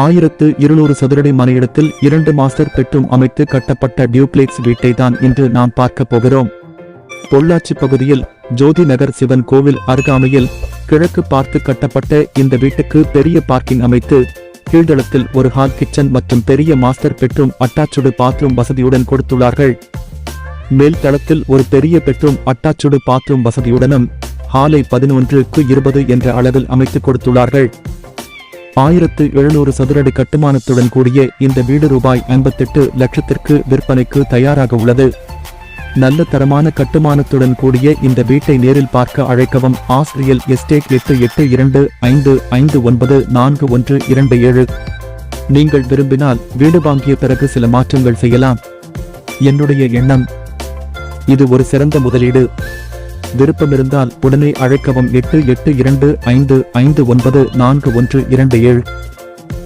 ஆயிரத்து இருநூறு சதுரடி மனையிடத்தில் இரண்டு மாஸ்டர் பெட்ரூம் அமைத்து கட்டப்பட்ட டியூப்ளெக்ஸ் வீட்டை தான் இன்று நாம் பார்க்க போகிறோம். பொள்ளாச்சி பகுதியில் ஜோதி நகர் சிவன் கோவில் அருகாமையில் கிழக்கு பார்த்து கட்டப்பட்ட இந்த வீட்டுக்கு பெரிய பார்க்கிங் அமைத்து கீழ்தளத்தில் ஒரு ஹால் கிச்சன் மற்றும் பெரிய மாஸ்டர் பெட்ரூம் அட்டாச்சுடு பாத்ரூம் வசதியுடன் கொடுத்துள்ளார்கள். மேல் தளத்தில் ஒரு பெரிய பெட்ரூம் அட்டாச்சுடு பாத்ரூம் வசதியுடனும் ஹாலை பதினொன்றுக்கு இருபது என்ற அளவில் அமைத்துக் கொடுத்துள்ளார்கள். ஆயிரத்து எழுநூறு சதுரடி கட்டுமானத்துடன் கூடிய இந்த வீடு ரூபாய் ஐம்பத்தெட்டு லட்சத்திற்கு விற்பனைக்கு தயாராக உள்ளது. நல்ல தரமான கட்டுமானத்துடன் கூடிய இந்த வீட்டை நேரில் பார்க்க அழைக்கவும் ஆஸ்திரியல் எஸ்டேட் எட்டு எட்டு இரண்டு ஐந்து ஐந்து ஒன்பது நான்கு ஒன்று இரண்டு ஏழு. நீங்கள் விரும்பினால் வீடு வாங்கிய பிறகு சில மாற்றங்கள் செய்யலாம். என்னுடைய எண்ணம் இது ஒரு சிறந்த முதலீடு. விருப்பமிருந்தால் உடனே அழைக்கவும் எட்டு எட்டு இரண்டு ஐந்து ஐந்து ஒன்பது நான்கு ஒன்று இரண்டு ஏழு.